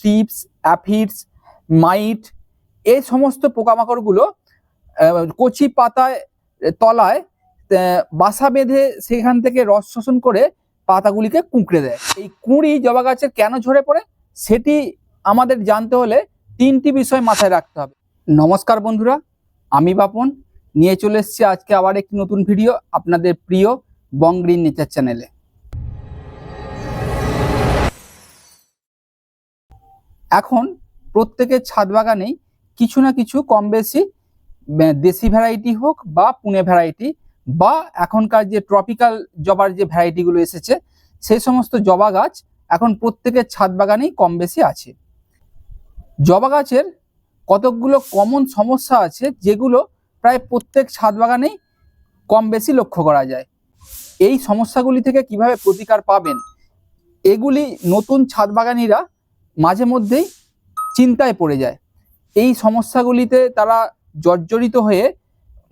Thrips aphids, মাইট এই সমস্ত পোকামাকড়গুলো কচি পাতায়, তলায় বাসা বেঁধে সেখান থেকে রস শোষণ করে পাতাগুলিকে কুঁকড়ে দেয়। এই কুঁড়ি জবা গাছের কেন ঝরে পড়ে সেটি আমাদের জানতে হলে তিনটি বিষয় মাথায় রাখতে হবে। নমস্কার বন্ধুরা, আমি বাপন। নিয়ে চলে এসেছি আজকে আবার একটি নতুন ভিডিও আপনাদের প্রিয় বং গ্রিন নেচার চ্যানেলে। এখন প্রত্যেকের ছাদ বাগানেই কিছু না কিছু কম বেশি দেশি ভ্যারাইটি হোক বা পুনে ভ্যারাইটি বা এখনকার যে ট্রপিক্যাল জবার যে ভ্যারাইটিগুলো এসেছে সেই সমস্ত জবা গাছ এখন প্রত্যেকের ছাদ বাগানেই কম বেশি আছে। জবা গাছের কতকগুলো কমন সমস্যা আছে যেগুলো প্রায় প্রত্যেক ছাদ বাগানেই কম বেশি লক্ষ্য করা যায়। এই সমস্যাগুলি থেকে কীভাবে প্রতিকার পাবেন, এগুলি নতুন ছাদ বাগানিরা মাঝে মধ্যেই চিন্তায় পড়ে যায়। এই সমস্যাগুলিতে তারা জর্জরিত হয়ে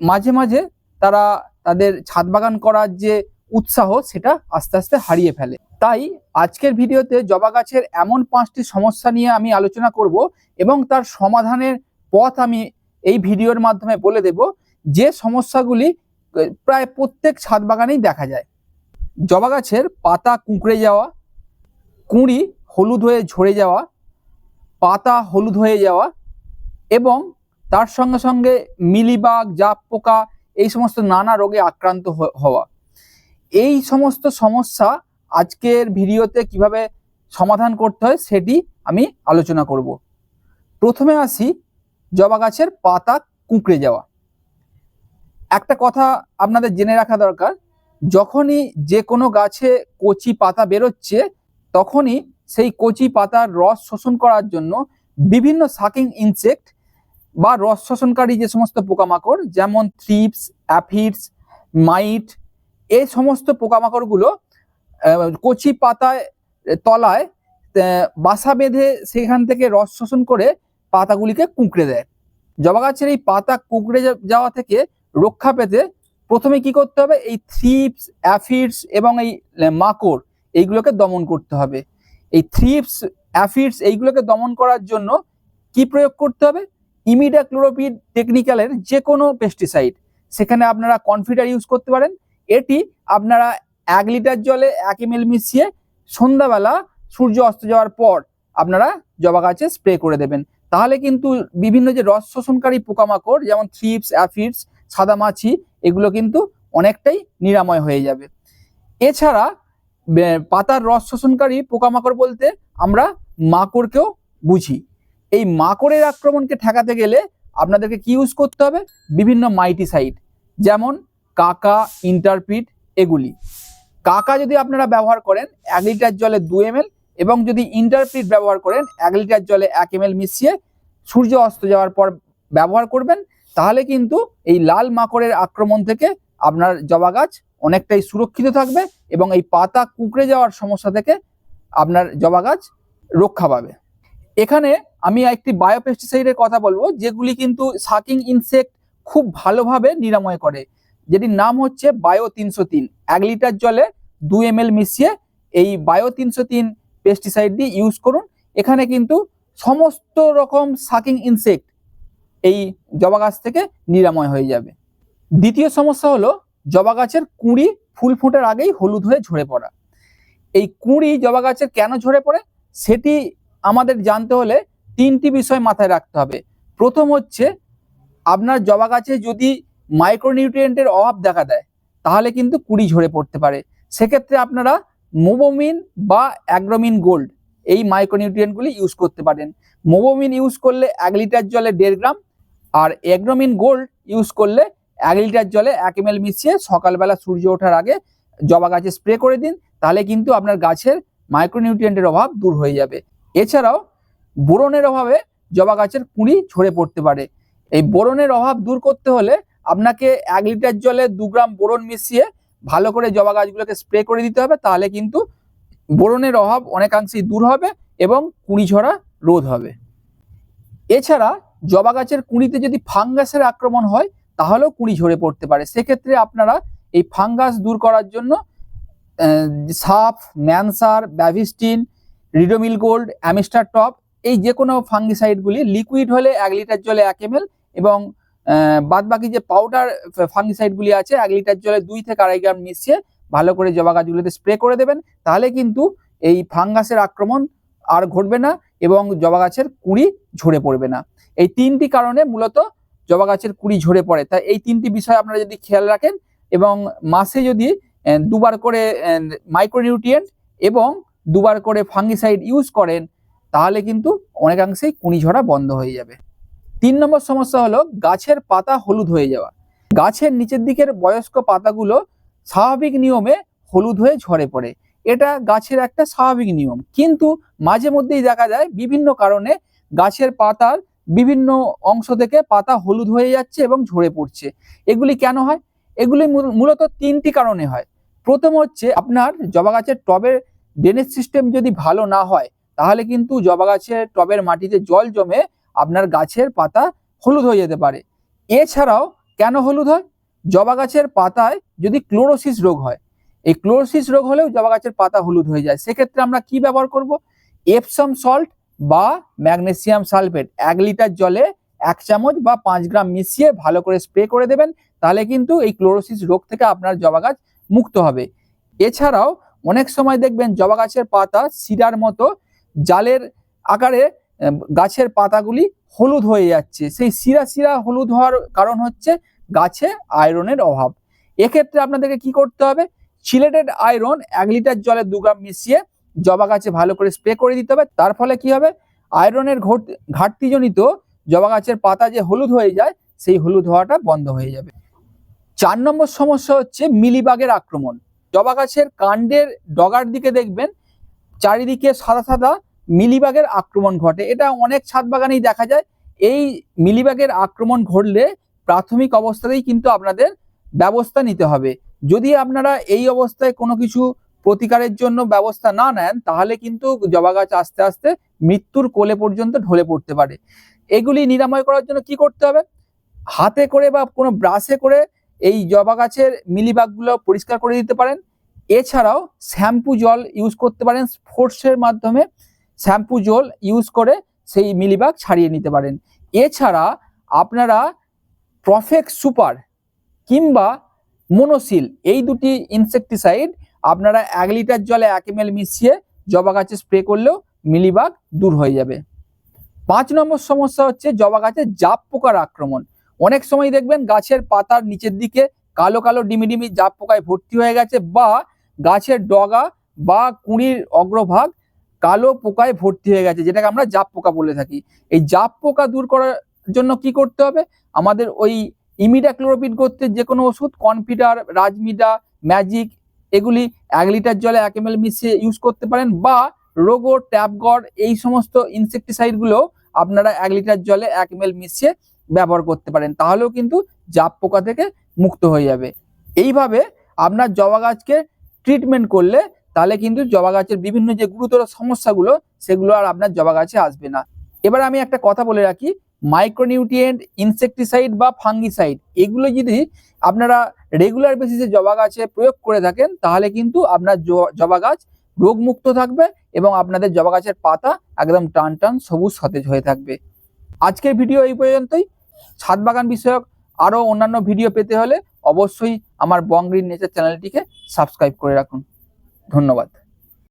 মাঝে মাঝে তারা তাদের ছাদ বাগান করার যে উৎসাহ, সেটা আস্তে আস্তে হারিয়ে ফেলে। তাই আজকের ভিডিওতে জবা গাছের এমন পাঁচটি সমস্যা নিয়ে আমি আলোচনা করব এবং তার সমাধানের পথ আমি এই ভিডিওর মাধ্যমে বলে দেব। যে সমস্যাগুলি প্রায় প্রত্যেক ছাদ বাগানেই দেখা যায়। জবা গাছের পাতা কুঁকড়ে যাওয়া, কুঁড়ি হলুদ হয়ে ঝরে যাওয়া, পাতা হলুদ হয়ে যাওয়া এবং তার সঙ্গে সঙ্গে মিলিবাগ জাপ পোকা এই সমস্ত নানা রোগে আক্রান্ত হওয়া। এই সমস্ত সমস্যা আজকের ভিডিওতে কীভাবে সমাধান করতে হয় সেটি আমি আলোচনা করব। প্রথমে আসি জবা গাছের পাতা কুঁকড়ে যাওয়া। একটা কথা আপনাদের জেনে রাখা দরকার, যখনই যে কোনো গাছে কচি পাতা বেরোচ্ছে, তখনই সেই কচি পাতার রস শোষণ করার জন্য বিভিন্ন সাকিং ইনসেক্ট বা রস শোষণকারী যে সমস্ত পোকামাকড়, যেমন থ্রিপস অ্যাফিডস মাইট এই সমস্ত পোকামাকড়গুলো কচি পাতায়, তলায় বাসা বেঁধে সেখান থেকে রস শোষণ করে পাতাগুলিকে কুঁকড়ে দেয়। জবা গাছের এই পাতা কুঁকড়ে যাওয়া থেকে রক্ষা পেতে প্রথমে কি করতে হবে? এই থ্রিপস অ্যাফিডস এবং এই মাকড়, এইগুলোকে দমন করতে হবে। এই থ্রিপস অ্যাফিডস এইগুলোকে দমন করার জন্য কি প্রয়োগ করতে হবে? ইমিডাক্লোরোপিড টেকনিক্যালের যে কোনো পেস্টিসাইড সেখানে আপনারা কনফিডার ইউজ করতে পারেন। এটি আপনারা এক লিটার জলে এক এম মিশিয়ে সন্ধ্যাবেলা সূর্য অস্ত যাওয়ার পর আপনারা জবা গাছে স্প্রে করে দেবেন। তাহলে কিন্তু বিভিন্ন যে রস শোষণকারী পোকামাকড়, যেমন থ্রিপস অ্যাফিডস সাদামাছি, এগুলো কিন্তু অনেকটাই নিরাময় হয়ে যাবে। এছাড়া পাতার রস শোষণকারী পোকামাকড় বলতে আমরা মাকড়কেও বুঝি। এই মাকড়ের আক্রমণকে ঠেকাতে গেলে আপনাদেরকে কি ইউজ করতে হবে? বিভিন্ন মাইটিসাইড, যেমন কাকা, ইন্টারপিট এগুলি। কাকা যদি আপনারা ব্যবহার করেন, এক লিটার জলে দু এম এবং যদি ইন্টারপিট ব্যবহার করেন, এক লিটার জলে এক এম মিশিয়ে সূর্য অস্ত যাওয়ার পর ব্যবহার করবেন, তাহলে কিন্তু এই লাল মাকড়ের আক্রমণ থেকে আপনার জবা গাছ অনেকটাই সুরক্ষিত থাকবে এবং এই পাতা কুঁকড়ে যাওয়ার সমস্যা থেকে আপনার জবা গাছ রক্ষা পাবে। এখানে আমি একটি বায়োপেস্টিসাইডের কথা বলব, যেগুলি কিন্তু সাকিং ইনসেক্ট খুব ভালোভাবে নিরাময় করে, যেটির নাম হচ্ছে বায়ো তিনশো তিন। এক লিটার জলে দু এম এল মিশিয়ে এই বায়ো তিনশো তিন পেস্টিসাইডটি ইউজ করুন। এখানে কিন্তু সমস্ত রকম সাকিং ইনসেক্ট এই জবা গাছ থেকে নিরাময় হয়ে যাবে। দ্বিতীয় সমস্যা হলো জবা গাছের কুঁড়ি ফুল ফোটার আগেই হলুদ হয়ে ঝরে পড়া। এই কুঁড়ি জবা গাছের কেন ঝরে পড়ে? সেটি আমাদের জানতে হলে তিনটি বিষয় মাথায় রাখতে হবে। প্রথম হচ্ছে, আপনার জবা গাছে যদি মাইক্রোনিউট্রিয়েন্টের অভাব দেখা দেয়, তাহলে কিন্তু কুড়ি ঝরে পড়তে পারে। সেক্ষেত্রে আপনারা মোবোমিন বা অ্যাগ্রোমিন গোল্ড এই মাইক্রোনিউট্রিয়েন্টগুলি ইউজ করতে পারেন। মোবোমিন ইউজ করলে এক লিটার জলে দেড় গ্রাম আর অ্যাগ্রোমিন গোল্ড ইউজ করলে এক লিটার জলে এক এম মিশিয়ে সকালবেলা সূর্য ওঠার আগে জবা গাছে স্প্রে করে দিন, তাহলে কিন্তু আপনার গাছের মাইক্রোনিউট্রিয়েন্টের অভাব দূর হয়ে যাবে। এছাড়াও বোরনের অভাবে জবা গাছের কুঁড়ি ঝরে পড়তে পারে। এই বোরনের অভাব দূর করতে হলে আপনাকে এক লিটার জলে দু গ্রাম বোরন মিশিয়ে ভালো করে জবা গাছগুলোকে স্প্রে করে দিতে হবে, তাহলে কিন্তু বোরনের অভাব অনেকাংশেই দূর হবে এবং কুঁড়ি ঝরা রোধ হবে। এছাড়া জবা গাছের কুঁড়িতে যদি ফাঙ্গাসের আক্রমণ হয় তাহলেও কুঁড়ি ঝরে পড়তে পারে। সেক্ষেত্রে আপনারা এই ফাঙ্গাস দূর করার জন্য Saaf, Manser, Bavistin, Ridomil Gold, Amistar Top, এই যে কোনো ফাঙ্গিসাইডগুলি লিকুইড হলে এক লিটার জলে এক এম এবং বাদ বাকি যে পাউডার ফাঙ্গিসাইডগুলি আছে এক লিটার জলে দুই থেকে আড়াই গ্রাম মিশিয়ে ভালো করে জবা গাছগুলিতে স্প্রে করে দেবেন। তাহলে কিন্তু এই ফাঙ্গাসের আক্রমণ আর ঘটবে না এবং জবা গাছের কুঁড়ি ঝরে পড়বে না। এই তিনটি কারণে মূলত জবা গাছের কুঁড়ি ঝরে পড়ে। তাই এই তিনটি বিষয় আপনারা যদি খেয়াল রাখেন এবং মাসে যদি দুবার করে মাইক্রোনিউট্রিয়েন্ট এবং দুবার করে ফাঙ্গিসাইড ইউজ করেন, তাহলে কিন্তু অনেকাংশেই কুঁড়ি ঝরা বন্ধ হয়ে যাবে। তিন নম্বর সমস্যা হলো গাছের পাতা হলুদ হয়ে যাওয়া। গাছের নিচের দিকের বয়স্ক পাতাগুলো স্বাভাবিক নিয়মে হলুদ হয়ে ঝরে পড়ে। এটা গাছের একটা স্বাভাবিক নিয়ম। কিন্তু মাঝে মধ্যেই দেখা যায় বিভিন্ন কারণে গাছের পাতার বিভিন্ন অংশ থেকে পাতা হলুদ হয়ে যাচ্ছে এবং ঝরে পড়ছে। এগুলি কেন হয়? এগুলি মূলত তিনটি কারণে হয়। প্রথম হচ্ছে আপনার জবা গাছের টবের ড্রেনেজ সিস্টেম যদি ভালো না হয়, তাহলে কিন্তু জবা গাছের টবের মাটিতে জল জমে আপনার গাছের পাতা হলুদ হয়ে যেতে পারে। এছাড়াও কেন হলুদ হয়? জবা গাছের পাতায় যদি ক্লোরোসিস রোগ হয়, এই ক্লোরোসিস রোগ হলেও জবা গাছের পাতা হলুদ হয়ে যায়। সেক্ষেত্রে আমরা কি ব্যবহার করব? এপসাম সল্ট বা ম্যাগনেসিয়াম সালফেট এক লিটার জলে এক চামচ বা পাঁচ গ্রাম মিশিয়ে ভালো করে স্প্রে করে দেবেন, তাহলে কিন্তু এই ক্লোরোসিস রোগ থেকে আপনার জবা গাছ মুক্ত হবে। এছাড়াও অনেক সময় দেখবেন জবা গাছের পাতা শিরার মতো জালের আকারে গাছের পাতাগুলি হলুদ হয়ে যাচ্ছে। সেই শিরা শিরা হলুদ হওয়ার কারণ হচ্ছে গাছে আয়রনের অভাব। এক্ষেত্রে আপনাদেরকে কি করতে হবে? সিলেটেড আয়রন এক লিটার জলে দু গ্রাম মিশিয়ে জবা গাছে ভালো করে স্প্রে করে দিতে হবে। তার ফলে কি হবে? আয়রনের ঘট- ঘাটতিজনিত জবা গাছের পাতা যে হলুদ হয়ে যায়, সেই হলুদ হওয়াটা বন্ধ হয়ে যাবে। চার নম্বর সমস্যা হচ্ছে মিলিবাগের আক্রমণ। জবা গাছের কাণ্ডের ডগার দিকে দেখবেন, চারিদিকে সাদা সাদা মিলিবাগের আক্রমণ ঘটে। এটা অনেক ছাদ বাগানেই দেখা যায়। এই মিলিবাগের আক্রমণ ঘটলে প্রাথমিক অবস্থাতেই কিন্তু আপনাদের ব্যবস্থা নিতে হবে। যদি আপনারা এই অবস্থায় কোনো কিছু প্রতিকারের জন্য ব্যবস্থা না নেন, তাহলে কিন্তু জবা গাছ আস্তে আস্তে মৃত্যুর কোলে পর্যন্ত ঢলে পড়তে পারে। এগুলি নিরাময় করার জন্য কি করতে হবে? হাতে করে বা কোনো ব্রাশে করে এই জবা গাছের মিলিবাগগুলো পরিষ্কার করে দিতে পারেন। এছাড়াও শ্যাম্পু জল ইউজ করতে পারেন, ফোর্সের মাধ্যমে শ্যাম্পু জল ইউজ করে সেই মিলিবাগ ছাড়িয়ে নিতে পারেন। এছাড়া আপনারা প্রফেক্ট সুপার কিংবা মোনোসিল, এই দুটি ইনসেকটিসাইড আপনারা এক লিটার জলে এক এম মিশিয়ে জবা গাছে স্প্রে করলেও মিলিবাগ দূর হয়ে যাবে। পাঁচ নম্বর সমস্যা হচ্ছে জবা গাছে জাপ পোকার আক্রমণ। অনেক সময় দেখবেন গাছের পাতার নিচের দিকে কালো কালো ডিমি ডিমি জাপ পোকায় ভর্তি হয়ে গেছে বা গাছের ডগা বা কুঁড়ির অগ্রভাগ কালো পোকায় ভর্তি হয়ে গেছে, যেটাকে আমরা জাপ পোকা বলে থাকি। এই জাপ পোকা দূর করার জন্য কি করতে হবে? আমাদের ওই ইমিডাক্লোরোপিড করতে যে কোনো ওষুধ, কনফিডার রাজমিডা ম্যাজিক এগুলি এক লিটার জলে এক এম মিশিয়ে ইউজ করতে পারেন বা রোগো ট্যাপগড় এই সমস্ত ইনসেকটিসাইডগুলো আপনারা এক লিটার জলে এক এম মিশিয়ে ব্যবহার করতে পারেন। তাহলেও কিন্তু জাপ পোকা থেকে মুক্ত হয়ে যাবে। এইভাবে আপনার জবা গাছকে ট্রিটমেন্ট করলে তাহলে কিন্তু জবা গাছের বিভিন্ন যে গুরুতর সমস্যাগুলো, সেগুলো আর আপনার জবা গাছে আসবে না। এবার আমি একটা কথা বলে রাখি মাইক্রোনিউট্রিয়েন্ট ইনসেকটিসাইড বা ফাঙ্গিসাইড এগুলো যদি আপনারা রেগুলার বেসিসে জবা গাছে প্রয়োগ করে থাকেন, তাহলে কিন্তু আপনার জবা গাছ রোগমুক্ত থাকবে এবং আপনাদের জবা গাছের পাতা একদম টান টান সবুজ সতেজ হয়ে থাকবে। আজকের ভিডিও এই পর্যন্তই। ছাদ বাগান বিষয়ক আরও অন্যান্য ভিডিও পেতে হলে অবশ্যই আমার বং গ্রিন নেচার চ্যানেলটিকে সাবস্ক্রাইব করে রাখুন। ধন্যবাদ।